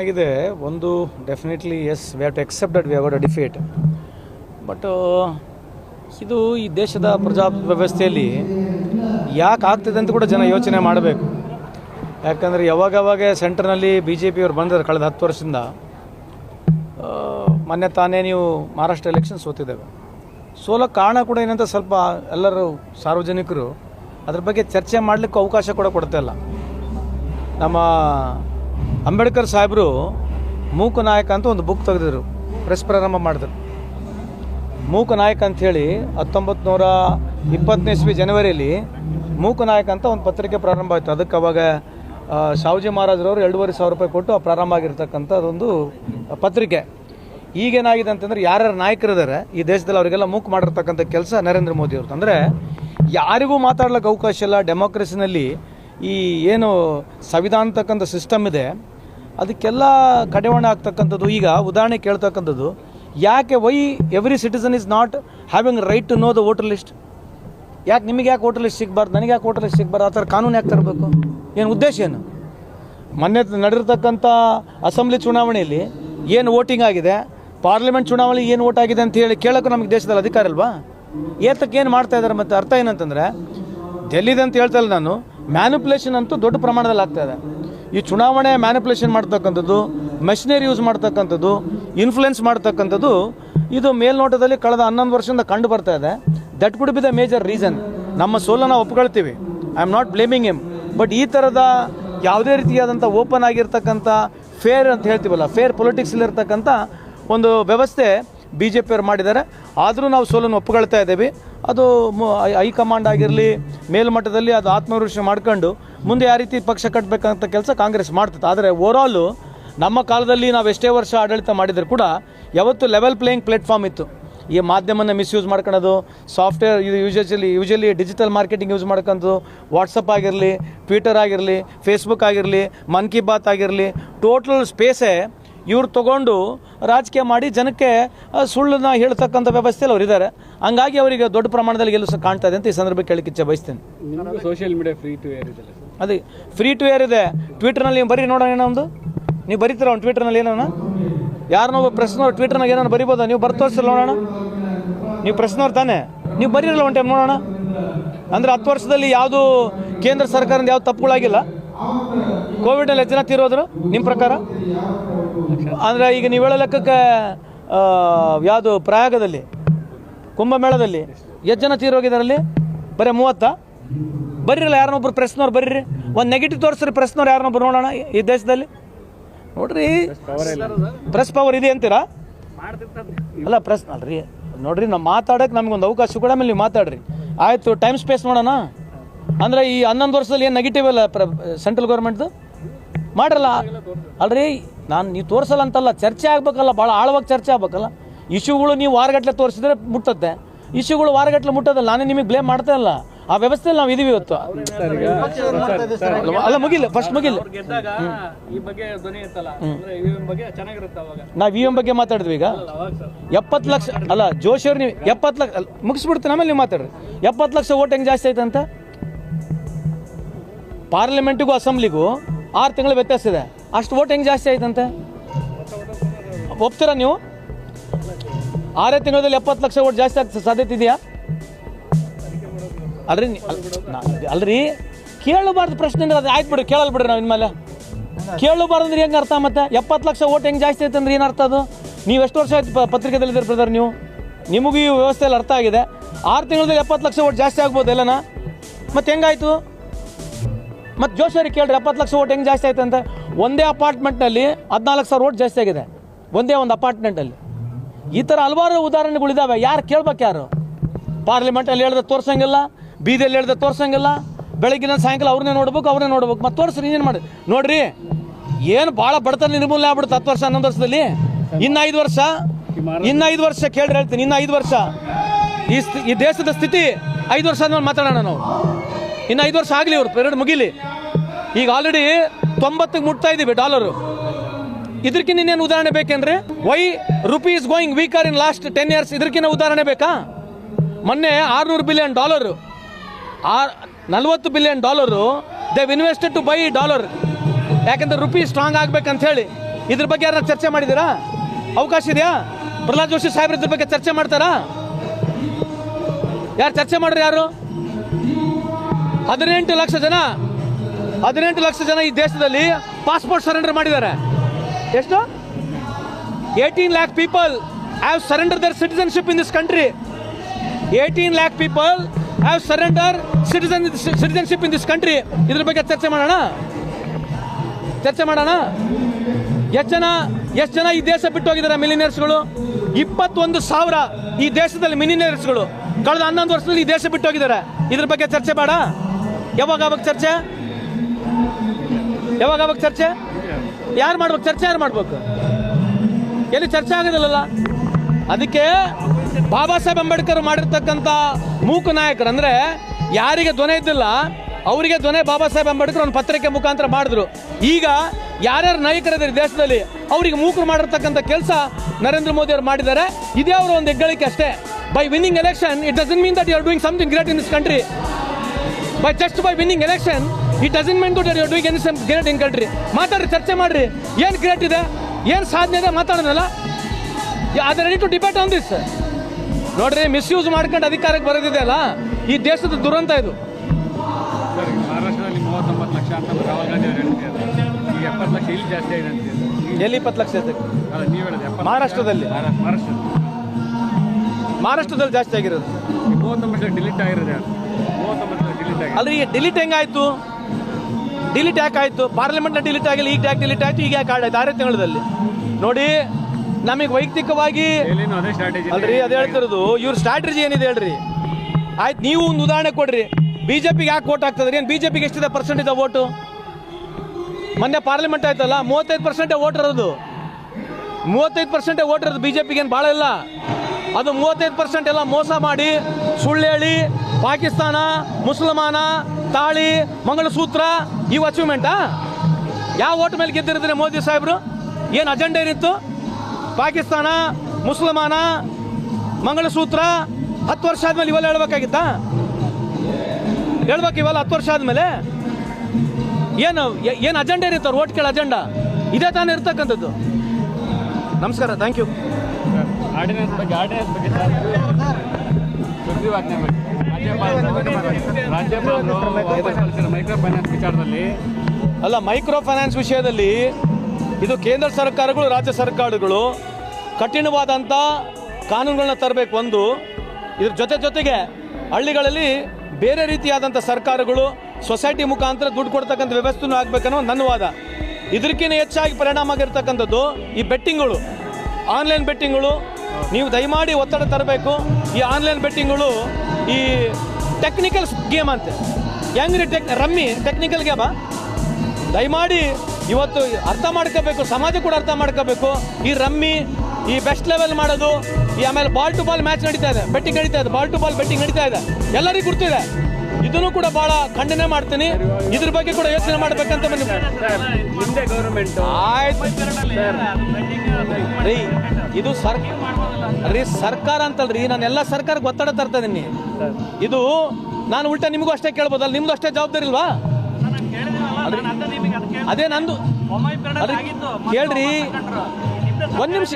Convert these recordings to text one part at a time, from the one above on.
ಆಗಿದೆ ಒಂದು definitely yes we have to accept that we have a defeat but ಇದು ಈ ದೇಶದ ಪ್ರಜಾ ವ್ಯವಸ್ಥೆಯಲ್ಲಿ ಯಾಕೆ ಆಗ್ತದೆ ಅಂತ ಕೂಡ ಜನ ಯೋಚನೆ ಮಾಡಬೇಕು. ಯಾಕಂದರೆ ಯಾವಾಗವಾಗ ಸೆಂಟ್ರ್ನಲ್ಲಿ ಬಿ ಜೆ ಪಿಯವ್ರು ಬಂದಿದ್ದಾರೆ ಕಳೆದ ಹತ್ತು ವರ್ಷದಿಂದ ಮೊನ್ನೆ ತಾನೇ ನೀವು ಮಹಾರಾಷ್ಟ್ರ ಎಲೆಕ್ಷನ್ ಸೋತಿದ್ದೇವೆ. ಸೋಲೋ ಕಾರಣ ಕೂಡ ಏನಂತ ಸ್ವಲ್ಪ ಎಲ್ಲರೂ ಸಾರ್ವಜನಿಕರು ಅದ್ರ ಬಗ್ಗೆ ಚರ್ಚೆ ಮಾಡಲಿಕ್ಕೆ ಅವಕಾಶ ಕೂಡ ಕೊಡ್ತಾ ಇಲ್ಲ. ನಮ್ಮ ಅಂಬೇಡ್ಕರ್ ಸಾಹೇಬರು ಮೂಕ ನಾಯಕ ಅಂತ ಒಂದು ಬುಕ್ ತೆಗೆದಿದ್ರು ಪ್ರೆಸ್ ಪ್ರಾರಂಭ ಮಾಡಿದ್ರು. ಮೂಕ ನಾಯಕ ಅಂಥೇಳಿ ಹತ್ತೊಂಬತ್ತು ನೂರ ಇಪ್ಪತ್ತನೇ ಇಸ್ವಿ ಜನವರಿಯಲ್ಲಿ ಮೂಕ ನಾಯಕ ಅಂತ ಒಂದು ಪತ್ರಿಕೆ ಪ್ರಾರಂಭ ಆಯಿತು. ಅದಕ್ಕೆ ಅವಾಗ ಶಾವ್ಜಿ ಮಹಾರಾಜರವರು ಎರಡೂವರೆ ಸಾವಿರ ರೂಪಾಯಿ ಕೊಟ್ಟು ಪ್ರಾರಂಭ ಆಗಿರ್ತಕ್ಕಂಥ ಅದೊಂದು ಪತ್ರಿಕೆ. ಈಗೇನಾಗಿದೆ ಅಂತಂದ್ರೆ ಯಾರ್ಯಾರು ನಾಯಕರಿದ್ದಾರೆ, ಈ ದೇಶದಲ್ಲಿ ಅವರಿಗೆಲ್ಲ ಮೂಕ್ ಮಾಡಿರ್ತಕ್ಕಂಥ ಕೆಲಸ ನರೇಂದ್ರ ಮೋದಿ ಅವ್ರದ್ದು. ಅಂದರೆ ಯಾರಿಗೂ ಮಾತಾಡ್ಲಿಕ್ಕೆ ಅವಕಾಶ ಇಲ್ಲ. ಡೆಮೋಕ್ರಸಿನಲ್ಲಿ ಈ ಏನು ಸಂವಿಧಾನ ಅಂತಕ್ಕಂಥ ಸಿಸ್ಟಮ್ ಇದೆ ಅದಕ್ಕೆಲ್ಲ ಕಡಿವಾಣ ಆಗ್ತಕ್ಕಂಥದ್ದು. ಈಗ ಉದಾಹರಣೆ ಕೇಳ್ತಕ್ಕಂಥದ್ದು, ಯಾಕೆ why every citizen is not having right to know the voter list ಯಾಕೆ ನಿಮಗೆ ಯಾಕೆ ವೋಟರ್ ಲಿಸ್ಟ್ ಸಿಗಬಾರ್ದು? ನನಗೆ ಯಾಕೆ ವೋಟರ್ ಲಿಸ್ಟ್ ಸಿಗಬಾರ್ದು? ಆ ಥರ ಕಾನೂನು ಯಾಕೆ ತರಬೇಕು? ಏನು ಉದ್ದೇಶ ಏನು? ಮೊನ್ನೆ ನಡೆದಿರ್ತಕ್ಕಂಥ ಅಸೆಂಬ್ಲಿ ಚುನಾವಣೆಯಲ್ಲಿ ಏನು ವೋಟಿಂಗ್ ಆಗಿದೆ? ಪಾರ್ಲಿಮೆಂಟ್ ಚುನಾವಣೆ ಏನು ವೋಟ್ ಆಗಿದೆ ಅಂತ ಹೇಳಿ ಕೇಳೋಕೆ ನಮಗೆ ದೇಶದಲ್ಲಿ ಅಧಿಕಾರ ಅಲ್ವಾ ಏತಕ್ಕೆ ಏನು ಮಾಡ್ತಾ ಇದ್ದಾರೆ ಮತ್ತು ಅರ್ಥ ಏನಂತಂದರೆ ಡೆಲ್ಲಿದೆ ಅಂತ ಹೇಳ್ತಾ ಇಲ್ಲ ನಾನು ಮ್ಯಾನುಪ್ಯುಲೇಷನ್ ಅಂತೂ ದೊಡ್ಡ ಪ್ರಮಾಣದಲ್ಲಿ ಆಗ್ತಾ ಇದೆ. ಈ ಚುನಾವಣೆ ಮ್ಯಾನಿಪುಲೇಷನ್ ಮಾಡ್ತಕ್ಕಂಥದ್ದು ಮೆಷಿನರಿ ಯೂಸ್ ಮಾಡ್ತಕ್ಕಂಥದ್ದು ಇನ್ಫ್ಲುಯೆನ್ಸ್ ಮಾಡ್ತಕ್ಕಂಥದ್ದು, ಇದು ಮೇಲ್ನೋಟದಲ್ಲಿ ಕಳೆದ ಹನ್ನೊಂದು ವರ್ಷದಿಂದ ಕಂಡು ಬರ್ತಾ ಇದೆ. That could be the major reason ನಮ್ಮ ಸೋಲನ್ನು ಒಪ್ಕೊಳ್ತೀವಿ. I am not blaming them but ಈ ಥರದ ಯಾವುದೇ ರೀತಿಯಾದಂಥ ಓಪನ್ ಆಗಿರ್ತಕ್ಕಂಥ ಫೇರ್ ಅಂತ ಹೇಳ್ತೀವಲ್ಲ ಫೇರ್ ಪೊಲಿಟಿಕ್ಸಲ್ಲಿರ್ತಕ್ಕಂಥ ಒಂದು ವ್ಯವಸ್ಥೆ ಬಿ ಜೆ ಪಿಯವ್ರು ಮಾಡಿದ್ದಾರೆ. ಆದರೂ ನಾವು ಸೋಲನ್ನು ಒಪ್ಕೊಳ್ತಾ ಇದ್ದೀವಿ. ಅದು ಹೈಕಮಾಂಡ್ ಆಗಿರಲಿ, ಮೇಲ್ಮಟ್ಟದಲ್ಲಿ ಅದು ಆತ್ಮವಿಮರ್ಶೆ ಮಾಡ್ಕೊಂಡು ಮುಂದೆ ಯಾವ ರೀತಿ ಪಕ್ಷ ಕಟ್ಟಬೇಕಂತ ಕೆಲಸ ಕಾಂಗ್ರೆಸ್ ಮಾಡ್ತದೆ. ಆದರೆ ಓವರಾಲು ನಮ್ಮ ಕಾಲದಲ್ಲಿ ನಾವು ಎಷ್ಟೇ ವರ್ಷ ಆಡಳಿತ ಮಾಡಿದರೂ ಕೂಡ ಯಾವತ್ತು ಲೆವೆಲ್ ಪ್ಲೇಯಿಂಗ್ ಪ್ಲಾಟ್ಫಾರ್ಮ್ ಇತ್ತು. ಈ ಮಾಧ್ಯಮನ ಮಿಸ್ಯೂಸ್ ಮಾಡ್ಕೊಳೋದು ಸಾಫ್ಟ್ವೇರ್ ಇದು usually usually digital marketing use ಮಾಡ್ಕೊಂಡು ವಾಟ್ಸಪ್ ಆಗಿರಲಿ ಟ್ವಿಟರ್ ಆಗಿರಲಿ ಫೇಸ್ಬುಕ್ ಆಗಿರಲಿ ಮನ್ ಕಿ ಬಾತ್ ಆಗಿರಲಿ ಟೋಟಲ್ ಸ್ಪೇಸೇ ಇವ್ರು ತಗೊಂಡು ರಾಜಕೀಯ ಮಾಡಿ ಜನಕ್ಕೆ ಸುಳ್ಳನ್ನ ಹೇಳ್ತಕ್ಕಂಥ ವ್ಯವಸ್ಥೆಯಲ್ಲಿ ಅವ್ರು ಇದ್ದಾರೆ ಹಂಗಾಗಿ ಅವರಿಗೆ ದೊಡ್ಡ ಪ್ರಮಾಣದಲ್ಲಿ ಗೆಲ್ಲಿಸ ಕಾಣ್ತಾ ಇದೆ ಅಂತ ಈ ಸಂದರ್ಭಕ್ಕೆ ಕೇಳಕ್ಕೆ ಇಚ್ಛೆ ಬಯಸ್ತೇನೆ. ಸೋಷಿಯಲ್ ಮೀಡಿಯಾ ಫ್ರೀ ಟು ಅದೇ ಫ್ರೀ ಟು ಏರ್ ಇದೆ. ಟ್ವಿಟರ್ನಲ್ಲಿ ನೀವು ಬರೀ ನೋಡೋಣ ಏನೋ ಒಂದು? ನೀವು ಬರೀತೀರ ಅವ್ನು ಟ್ವಿಟರ್ನಲ್ಲಿ ಏನೋ ಯಾರನ್ನೋ ಒಬ್ಬ ಪ್ರಶ್ನವ್ರು ಟ್ವಿಟರ್ನಾಗ ಏನೋ ಬರಿಬೋದಾ? ನೀವು ಬರ್ತೋರ್ಸಿಲ್ಲ ತೋರಿಸಿಲ್ಲ ನೋಡೋಣ? ನೀವು ಪ್ರಶ್ನವ್ರು ತಾನೆ? ನೀವು ಬರೀರಲ್ಲ ಒಂದು ಟೈಮ್ ನೋಡೋಣ? ಅಂದರೆ ಹತ್ತು ವರ್ಷದಲ್ಲಿ ಯಾವುದು ಕೇಂದ್ರ ಸರ್ಕಾರದಿಂದ ಯಾವ್ದು ತಪ್ಪುಗಳಾಗಿಲ್ಲ? ಕೋವಿಡಲ್ಲಿ ಹೆಚ್ಚಿನ ತೀರೋದ್ರು? ನಿಮ್ಮ ಪ್ರಕಾರ? ಅಂದರೆ ಈಗ ನೀವು ಹೇಳೋ ಲೆಕ್ಕಕ್ಕೆ ಯಾವುದು ಪ್ರಯಾಗದಲ್ಲಿ, ಕುಂಭಮೇಳದಲ್ಲಿ ಎಷ್ಟು ಜನ ತೀರೋಗಿದ್ದಾರಲ್ಲಿ ಬರೀ ಮೂವತ್ತಾ? ಬರೀರಲ್ಲ ಯಾರನ್ನೊಬ್ರು ಪ್ರೆಸ್ನವ್ರು ಬರ್ರಿ. ಒಂದು ನೆಗೆಟಿವ್ ತೋರಿಸ್ರಿ ಪ್ರೆಸ್ನವ್ರು ಯಾರನ್ನೊಬ್ರು ನೋಡೋಣ ಈ ದೇಶದಲ್ಲಿ. ನೋಡ್ರಿ ಪ್ರೆಸ್ ಪವರ್ ಇದೆ ಅಂತೀರಾ? ಅಲ್ಲ ಪ್ರೆಸ್ ಅಲ್ರಿ, ನೋಡ್ರಿ, ನಾವು ಮಾತಾಡೋಕೆ ನಮ್ಗೊಂದು ಅವಕಾಶ ಕೂಡ ಆಮೇಲೆ ನೀವು ಮಾತಾಡ್ರಿ. ಆಯಿತು ಟೈಮ್ ಸ್ಪೇಸ್ ಮಾಡೋಣ ಅಂದರೆ ಈ ಹನ್ನೊಂದು ವರ್ಷದಲ್ಲಿ ಏನು ನೆಗೆಟಿವ್ ಅಲ್ಲ ಪ್ರ ಸೆಂಟ್ರಲ್ ಗೌರ್ಮೆಂಟ್ದು ಮಾಡ್ರಲ್ಲ. ಅಲ್ರಿ, ನಾನು ನೀವು ತೋರಿಸಲ್ಲ ಅಂತಲ್ಲ, ಚರ್ಚೆ ಆಗ್ಬೇಕಲ್ಲ ಭಾಳ ಆಳವಾಗಿ ಚರ್ಚೆ ಆಗ್ಬೇಕಲ್ಲ. ಇಶ್ಯೂಗಳು ನೀವು ವಾರಗಟ್ಟಲೆ ತೋರಿಸಿದ್ರೆ ಮುಟ್ಟತ್ತೆ. ಇಶ್ಯೂಗಳು ವಾರಗಟ್ಟಲೆ ಮುಟ್ಟೋದಲ್ಲ, ನಾನೇ ನಿಮಗೆ ಬ್ಲೇಮ್ ಮಾಡ್ತಾ ಇಲ್ಲ. ಆ ವ್ಯವಸ್ಥೆಯಲ್ಲಿ ನಾವು ಇದೀವಿ ಇವತ್ತು. ಅಲ್ಲ, ಮುಗಿಲ್ಲ ಫಸ್ಟ್ ಮುಗಿಲ್ಲ ನಾವು ಇ ಎಂ ಬಗ್ಗೆ ಮಾತಾಡಿದ್ವಿ ಈಗ. ಎಪ್ಪತ್ತು ಲಕ್ಷ ಅಲ್ಲ ಜೋಶಿ ಅವ್ರು ನೀವು ಎಪ್ಪತ್ತು ಲಕ್ಷ ಮುಗಿಸ್ಬಿಡ್ತೀನಿ ಆಮೇಲೆ ನೀವು ಮಾತಾಡ್ರಿ. ಎಪ್ಪತ್ತು ಲಕ್ಷ ಓಟ್ ಹೆಂಗೆ ಜಾಸ್ತಿ ಆಯ್ತಂತ? ಪಾರ್ಲಿಮೆಂಟಿಗೂ ಅಸೆಂಬ್ಲಿಗೂ ಆರು ತಿಂಗಳ ವ್ಯತ್ಯಾಸ ಇದೆ. ಅಷ್ಟು ಓಟ್ ಹೆಂಗೆ ಜಾಸ್ತಿ ಆಯ್ತಂತೆ? ಒಪ್ತೀರಾ ನೀವು? ಆರೇ ತಿಂಗಳಲ್ಲಿ ಎಪ್ಪತ್ತು ಲಕ್ಷ ಓಟ್ ಜಾಸ್ತಿ ಆಗ್ತದೆ ಸಾಧ್ಯತೆ ಇದೆಯಾ? ಅಲ್ರಿ ಅಲ್ರಿ? ಕೇಳಬಾರ್ದು ಪ್ರಶ್ನೆ ಅಂದ್ರೆ ಅದು ಆಯ್ತು ಬಿಡ್ರಿ ಕೇಳಲ್ ಬಿಡ್ರಿ ನಾವು ಇನ್ಮೇಲೆ. ಕೇಳಬಾರ್ದು ಅಂದ್ರೆ ಹೆಂಗೆ ಅರ್ಥ ಮತ್ತೆ? ಎಪ್ಪತ್ತು ಲಕ್ಷ ಓಟ್ ಹೆಂಗೆ ಜಾಸ್ತಿ ಆಯ್ತು ಅಂದ್ರೆ ಏನು ಅರ್ಥ ಅದು? ನೀವು ಎಷ್ಟು ವರ್ಷ ಆಯ್ತು ಪತ್ರಿಕೆದಲ್ಲಿದ್ದೀರಿ ಬ್ರದರ್ ನೀವು? ನಿಮಗೂ ಈ ವ್ಯವಸ್ಥೆಯಲ್ಲಿ ಅರ್ಥ ಆಗಿದೆ. ಆರು ತಿಂಗಳಲ್ಲಿ ಎಪ್ಪತ್ತು ಲಕ್ಷ ಓಟ್ ಜಾಸ್ತಿ ಆಗ್ಬೋದು ಎಲ್ಲನ? ಮತ್ತೆ ಹೆಂಗಾಯ್ತು? ಮತ್ತು ಜೋಶರಿ ಕೇಳ್ರಿ, ಎಪ್ಪತ್ತು ಲಕ್ಷ ಓಟ್ ಹೆಂಗೆ ಜಾಸ್ತಿ ಆಯ್ತು ಅಂತ ಒಂದೇ ಅಪಾರ್ಟ್ಮೆಂಟ್ನಲ್ಲಿ ಹದಿನಾಲ್ಕು ಸಾವಿರ ಓಟ್ ಜಾಸ್ತಿ ಆಗಿದೆ. ಒಂದೇ ಒಂದು ಅಪಾರ್ಟ್ಮೆಂಟಲ್ಲಿ. ಈ ಥರ ಹಲವಾರು ಉದಾಹರಣೆಗಳಿದ್ದಾವೆ ಯಾರು ಕೇಳ್ಬೇಕು ಯಾರು? ಪಾರ್ಲಿಮೆಂಟಲ್ಲಿ ಹೇಳಿದ್ರೆ ತೋರ್ಸಂಗಿಲ್ಲ. ಬೀದಿಯಲ್ಲಿ ಹೇಳ್ದೆ ತೋರ್ಸಂಗಿಲ್ಲ. ಬೆಳಗ್ಗಿನ ಸಾಯಂಕಾಲ ಅವ್ರನ್ನೇ ನೋಡ್ಬೇಕು ಅವ್ರನ್ನೇ ನೋಡ್ಬೇಕು. ಮತ್ತೆ ತೋರಿಸ್ರಿ ಏನು ಮಾಡಿ? ನೋಡ್ರಿ, ಏನು ಭಾಳ ಬಡತನ ನಿರ್ಮೂಲನೆ ಆಗ್ಬಿಡುತ್ತೆ ಹತ್ತು ವರ್ಷ, ಹನ್ನೊಂದು ವರ್ಷದಲ್ಲಿ? ಇನ್ನು ಐದು ವರ್ಷ? ಇನ್ನು ಐದು ವರ್ಷ ಕೇಳ್ರಿ, ಹೇಳ್ತೀನಿ. ಇನ್ನು ಐದು ವರ್ಷ. ಈ ಈ ದೇಶದ ಸ್ಥಿತಿ, ಐದು ವರ್ಷ ಆದ್ಮೇಲೆ ಮಾತಾಡೋಣ ನಾವು. ಇನ್ನು ಐದು ವರ್ಷ ಆಗಲಿ ಇವ್ರು ಪೀರಿಯಡ್ ಮುಗಿಲಿ. ಈಗ ಆಲ್ರೆಡಿ ತೊಂಬತ್ತಿಗೆ ಮುಟ್ತಾ ಇದ್ದೀವಿ ಡಾಲರು. ಇದಕ್ಕಿಂತ ಇನ್ನೇನು ಉದಾಹರಣೆ ಬೇಕೇನ್ರಿ? Why rupee is going weaker in last ten years ಇದಕ್ಕಿನ್ನ ಉದಾಹರಣೆ ಬೇಕಾ? ಮೊನ್ನೆ ಆರ್ನೂರು ಬಿಲಿಯನ್ ಡಾಲರು ಆರ್ ನಲ್ವತ್ತು billion dollar they've invested to buy dollar ಯಾಕಂದ್ರೆ ರುಪಿ ಸ್ಟ್ರಾಂಗ್ ಆಗ್ಬೇಕಂತ ಹೇಳಿ. ಇದ್ರ ಬಗ್ಗೆ ಯಾರು ಚರ್ಚೆ ಮಾಡಿದ್ದೀರಾ? ಅವಕಾಶ ಇದೆಯಾ? ಪ್ರಹ್ಲಾದ್ ಜೋಶಿ ಸಾಹೇಬ್ರ ಇದ್ರ ಬಗ್ಗೆ ಚರ್ಚೆ ಮಾಡ್ತಾರಾ? ಯಾರು ಚರ್ಚೆ ಮಾಡ್ರಿ ಯಾರು? ಹದಿನೆಂಟು ಲಕ್ಷ ಜನ, ಹದಿನೆಂಟು ಲಕ್ಷ ಜನ ಈ ದೇಶದಲ್ಲಿ ಪಾಸ್ಪೋರ್ಟ್ ಸರೆಂಡರ್ ಮಾಡಿದ್ದಾರೆ. ಎಷ್ಟು? Eighteen lakh people have surrender their citizenship in this country eighteen lakh people have surrender citizen citizenship in this country ಇದ್ರ ಬಗ್ಗೆ ಚರ್ಚೆ ಮಾಡೋಣ? ಚರ್ಚೆ ಮಾಡೋಣ? ಎಷ್ಟು ಜನ ಎಷ್ಟು ಜನ ಈ ದೇಶ ಬಿಟ್ಟು ಹೋಗಿದ್ದಾರೆ ಮಿಲಿನಿಯರ್ಸ್ಗಳು ಇಪ್ಪತ್ತೊಂದು ಸಾವಿರ ಈ ದೇಶದಲ್ಲಿ ಮಿಲಿನಿಯರ್ಸ್ಗಳು ಕಳೆದ ಹನ್ನೊಂದು ವರ್ಷದಲ್ಲಿ ಈ ದೇಶ ಬಿಟ್ಟು ಹೋಗಿದ್ದಾರೆ. ಇದ್ರ ಬಗ್ಗೆ ಚರ್ಚೆ ಬೇಡ. ಯಾವಾಗ ಅವಾಗ ಚರ್ಚೆ? ಯಾವಾಗ ಅವಾಗ ಚರ್ಚೆ? ಯಾರು ಮಾಡ್ಬೇಕು? ಚರ್ಚೆ ಯಾರು ಮಾಡ್ಬೇಕು? ಎಲ್ಲಿ ಚರ್ಚೆ ಆಗೋದಿಲ್ಲಲ್ಲ? ಅದಕ್ಕೆ ಬಾಬಾ ಸಾಹೇಬ್ ಅಂಬೇಡ್ಕರ್ ಮಾಡಿರ್ತಕ್ಕಂಥ ಮೂಕ ನಾಯಕರು ಅಂದ್ರೆ ಯಾರಿಗೆ ಧ್ವನಿ ಇದ್ದಿಲ್ಲ, ಅವರಿಗೆ ಧ್ವನಿ ಬಾಬಾ ಸಾಹೇಬ್ ಅಂಬೇಡ್ಕರ್ ಒಂದು ಪತ್ರಿಕೆ ಮುಖಾಂತರ ಮಾಡಿದ್ರು. ಈಗ ಯಾರ್ಯಾರು ನಾಯಕರಿದ್ದಾರೆ ದೇಶದಲ್ಲಿ, ಅವರಿಗೆ ಮೂಕರು ಮಾಡಿರ್ತಕ್ಕಂಥ ಕೆಲಸ ನರೇಂದ್ರ ಮೋದಿ ಅವರು ಮಾಡಿದ್ದಾರೆ. ಇದೇ ಅವರ ಒಂದು ಹೆಗ್ಗಳಿಕೆ ಅಷ್ಟೇ. By winning election it doesn't mean that you are doing something great in this country by just by winning election it doesn't mean that you doing and some great in country ಮಾತಾಡ್ರಿ, ಚರ್ಚೆ ಮಾಡ್ರಿ. ಏನು great ಇದೆ? ಏನು ಸಾಧನೆ ಇದೆ? ಮಾತಾಡೋದಲ್ಲ. Are ready to debate on this ನೋಡ್ರಿ misuse ಮಾಡ್ಕೊಂಡು ಅಧಿಕಾರಕ್ಕೆ ಬರೋದಿದೆ ಅಲ್ಲ ಈ ದೇಶದ ದುರಂತ ಇದು. ಮೂವತ್ತೊಂಬತ್ತು ಲಕ್ಷ ಅಂತ ರಾಹುಲ್ ಗಾಂಧಿ ಅವರು ಹೇಳ್ತಿದ್ದಾರೆ. ಈಗ ಎಪ್ಪತ್ತು ಲಕ್ಷ ಇಲ್ಲಿ ಜಾಸ್ತಿ ಆಗಿದೆ ಅಂತ ಎಲ್ಲಿ ಇಪ್ಪತ್ತು ಲಕ್ಷ ಅಲ್ಲ ನೀವು ಹೇಳೋದು ಮಹಾರಾಷ್ಟ್ರದಲ್ಲಿ. ಮಹಾರಾಷ್ಟ್ರ. ಮಹಾರಾಷ್ಟ್ರದಲ್ಲಿ ಜಾಸ್ತಿ ಆಗಿರೋದು. ಮೂವತ್ತೊಂಬತ್ತು ಲಕ್ಷ ಡಿಲೀಟ್ ಆಗಿರೋದು ಮೂವತ್ತೊಂಬತ್ತು ಲಕ್ಷ ಡಿಲೀಟ್ ಆಗಿದೆ ಅಲ್ರಿ ಈಗ ಡಿಲೀಟ್ ಹೆಂಗಾಯ್ತು? ಡಿಲೀಟ್ ಯಾಕೆ ಆಯ್ತು? ಪಾರ್ಲಿಮೆಂಟ್ನ ಡಿಲೀಟ್ ಆಗಿಲ್ಲ ಈಗ ಯಾಕೆ ಡಿಲೀಟ್ ಆಯ್ತು? ಈಗ ಯಾಕೆ ಆಡಾಯ್ತು ಆರೇ ತಿಂಗಳಲ್ಲಿ. ನೋಡಿ ನಮಗೆ ವೈಯಕ್ತಿಕವಾಗಿ ಅಲ್ರಿ ಅದೇ ಹೇಳ್ತಿರೋದು. ಇವ್ರ ಸ್ಟ್ರಾಟಜಿ ಏನಿದೆ ಹೇಳ್ರಿ? ಆಯ್ತು ನೀವು ಒಂದು ಉದಾಹರಣೆ ಕೊಡ್ರಿ. ಬಿಜೆಪಿಗೆ ಯಾಕೆ ವೋಟ್ ಆಗ್ತದ್ರಿ? ಏನು ಬಿಜೆಪಿಗೆ ಎಷ್ಟಿದೆ ಪರ್ಸೆಂಟ್ ಇದೆ ವೋಟು ಮೊನ್ನೆ ಪಾರ್ಲಿಮೆಂಟ್ ಆಯ್ತಲ್ಲ ಮೂವತ್ತೈದು ಪರ್ಸೆಂಟೇ ವೋಟ್ ಇರೋದು. ಮೂವತ್ತೈದು ಪರ್ಸೆಂಟೇ ವೋಟ್ ಇರೋದು ಬಿಜೆಪಿಗೆ ಏನು ಭಾಳ ಇಲ್ಲ? ಅದು ಮೂವತ್ತೈದು ಪರ್ಸೆಂಟ್ ಎಲ್ಲ ಮೋಸ ಮಾಡಿ ಸುಳ್ಳು ಹೇಳಿ ಪಾಕಿಸ್ತಾನ ಮುಸಲ್ಮಾನ ತಾಳಿ ಮಂಗಳಸೂತ್ರ ಇವು ಅಚೀವ್ಮೆಂಟಾ ಯಾವ ಓಟ್ ಮೇಲೆ ಗೆದ್ದಿರಿದ್ರೆ ಮೋದಿ ಸಾಹೇಬರು? ಏನು ಅಜೆಂಡಾ ಏನಿತ್ತು? ಪಾಕಿಸ್ತಾನ ಮುಸಲ್ಮಾನ ಮಂಗಳಸೂತ್ರ ಹತ್ತು ವರ್ಷ ಆದ್ಮೇಲೆ ಇವೆಲ್ಲ ಹೇಳ್ಬೇಕಾಗಿತ್ತ? ಹೇಳ್ಬೇಕು ಇವೆಲ್ಲ ಹತ್ತು ವರ್ಷ ಆದ್ಮೇಲೆ? ಏನು ಏನು ಅಜೆಂಡ ಏನಿತ್ತು ಅವ್ರು ಓಟ್ ಕೇಳೋ ಅಜೆಂಡಾ ಇದೇ ತಾನೇ ಇರ್ತಕ್ಕಂಥದ್ದು. ನಮಸ್ಕಾರ ಥ್ಯಾಂಕ್ ಯು ಆರ್ಡಿನೆನ್ಸ್ ಬಗ್ಗೆ ಆರ್ಡಿನೆನ್ಸ್ ಬಗ್ಗೆ ಸುಗ್ರೀವಾಜ್ಞೆ ರಾಜ್ಯಪಾಲರು ಮೈಕ್ರೋ ಫೈನಾನ್ಸ್ ವಿಚಾರದಲ್ಲಿ. ಅಲ್ಲ ಮೈಕ್ರೋ ಫೈನಾನ್ಸ್ ವಿಷಯದಲ್ಲಿ ಇದು ಕೇಂದ್ರ ಸರ್ಕಾರಗಳು, ರಾಜ್ಯ ಸರ್ಕಾರಗಳು ಕಠಿಣವಾದಂಥ ಕಾನೂನುಗಳನ್ನ ತರಬೇಕು ಒಂದು. ಇದ್ರ ಜೊತೆ ಜೊತೆಗೆ ಹಳ್ಳಿಗಳಲ್ಲಿ ಬೇರೆ ರೀತಿಯಾದಂಥ ಸರ್ಕಾರಗಳು ಸೊಸೈಟಿ ಮುಖಾಂತರ ದುಡ್ಡು ಕೊಡ್ತಕ್ಕಂಥ ವ್ಯವಸ್ಥೆನೂ ಆಗಬೇಕನ್ನೋ ನನ್ನ ವಾದ. ಇದಕ್ಕಿಂತ ಹೆಚ್ಚಾಗಿ ಪರಿಣಾಮ ಆಗಿರ್ತಕ್ಕಂಥದ್ದು ಈ ಬೆಟ್ಟಿಂಗ್ಗಳು. ಆನ್ಲೈನ್ ಬೆಟ್ಟಿಂಗ್ಗಳು, ನೀವು ದಯಮಾಡಿ ಒತ್ತಡ ತರಬೇಕು. ಈ ಆನ್ಲೈನ್ ಬೆಟ್ಟಿಂಗ್ಗಳು ಈ ಟೆಕ್ನಿಕಲ್ ಗೇಮ್ ಅಂತೆ. ಹೆಂಗ್ರಿ ಟೆಕ್, ರಮ್ಮಿ, ಟೆಕ್ನಿಕಲ್ ಗೇಮಾ? ದಯಮಾಡಿ ಇವತ್ತು ಅರ್ಥ ಮಾಡ್ಕೋಬೇಕು ಸಮಾಜ ಕೂಡ ಅರ್ಥ ಮಾಡ್ಕೋಬೇಕು. ಈ ರಮ್ಮಿ ಈ ಬೆಸ್ಟ್ ಲೆವೆಲ್ ಮಾಡೋದು ಈ ಆಮೇಲೆ ಬಾಲ್ ಟು ಬಾಲ್ ಮ್ಯಾಚ್ ನಡೀತಾ ಇದೆ ಬೆಟ್ಟಿಂಗ್ ನಡೀತಾ ಇದೆ ಬಾಲ್ ಟು ಬಾಲ್ ಬೆಟ್ಟಿಂಗ್ ನಡೀತಾ ಇದೆ. ಎಲ್ಲರಿಗೂ ಗುರ್ತಿದೆ. ಇದನ್ನು ಕೂಡ ಬಹಳ ಖಂಡನೆ ಮಾಡ್ತೀನಿ. ಇದ್ರ ಬಗ್ಗೆ ಕೂಡ ಯೋಚನೆ ಮಾಡ್ಬೇಕಂತ ರೀ ಇದು ಸರ್ ರೀ ಸರ್ಕಾರ ಅಂತಲ್ರಿ ನಾನು ಎಲ್ಲ ಸರ್ಕಾರಕ್ಕೆ ಒತ್ತಡ ತರ್ತಾ ಇದೀನಿ. ಇದು ನಾನು ಉಲ್ಟಾ ನಿಮಗೂ ಅಷ್ಟೇ ಕೇಳ್ಬೋದಲ್ಲ ನಿಮ್ದು ಅಷ್ಟೇ ಜವಾಬ್ದಾರಿ ಇಲ್ವಾ? ಅದೇ ನಂದು. ಹೇಳ್ರಿ ಕೇಳ್ರಿ. ಒಂದ್ ನಿಮಿಷ.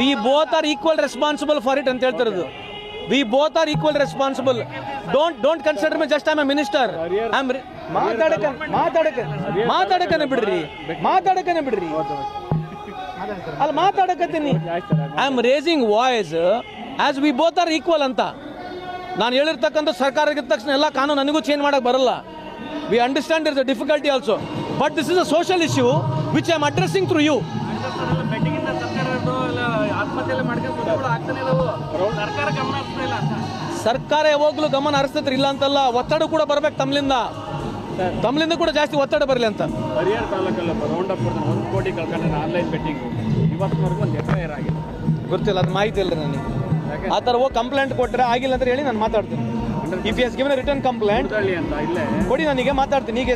We both are equal responsible for it ಅಂತ ಹೇಳ್ತಿರೋದು. We both are equal responsible don't don't consider me just I'm a minister I'm ಮಾತಾಡಕ ಮಾತಾಡಕ ಮಾತಾಡಕನೆ ಬಿಡ್ರಿ. ಮಾತಾಡಕನೆ ಬಿಡ್ರಿ. ಅಲ್ಲಿ ಮಾತಾಡಕತ್ತೀನಿ. I am raising voice as we both are equal ಅಂತ. ನಾನು ಹೇಳಿರ್ತಕ್ಕಂಥ ಸರ್ಕಾರ ಇದ್ದ ತಕ್ಷಣ ಎಲ್ಲ ಕಾನೂನು ನನಗೂ ಚೇಂಜ್ ಮಾಡಕ್ಕೆ ಬರಲ್ಲ. We understand there is difficulty difficulty also. This this is a social which which I addressing addressing you you. ಸರ್ಕಾರ ಯಾವಾಗಲೂ ಗಮನ ಹರಿಸ್ತೈತ್ರಿ ಇಲ್ಲ ಅಂತಲ್ಲ ಒತ್ತಡ ಕೂಡ ಬರ್ಬೇಕು ತಮ್ಮಲಿಂದ ತಮ್ಮಿಂದ ಕೂಡ ಜಾಸ್ತಿ ಒತ್ತಡ ಬರಲಿ ಅಂತ. ಹರಿಹರ ತಾಲೂಕಲ್ಲಿ ಒಂದು ಕೋಟಿ ಕಳ್ಕೊಂಡ್ರೆ ಆನ್ಲೈನ್ ಬೆಟ್ಟಿಂಗ್ ಇವತ್ತಿನವರೆಗೂ ಒಂದು ಎಫ್ ಐ ಆರ್ ಆಗಿದೆ ಗೊತ್ತಿಲ್ಲ ಅದು ಮಾಹಿತಿ ಇಲ್ಲ ನನಗೆ. ಆ ಥರ ಹೋಗಿ ಕಂಪ್ಲೇಂಟ್ ಕೊಟ್ಟರೆ ಆಗಿಲ್ಲ ಅಂತ ಹೇಳಿ ನಾನು ಮಾತಾಡ್ತೀನಿ. If is given return complaint ಕೊಡಿ ನನಗೆ ಮಾತಾಡ್ತೀನಿ ಈಗ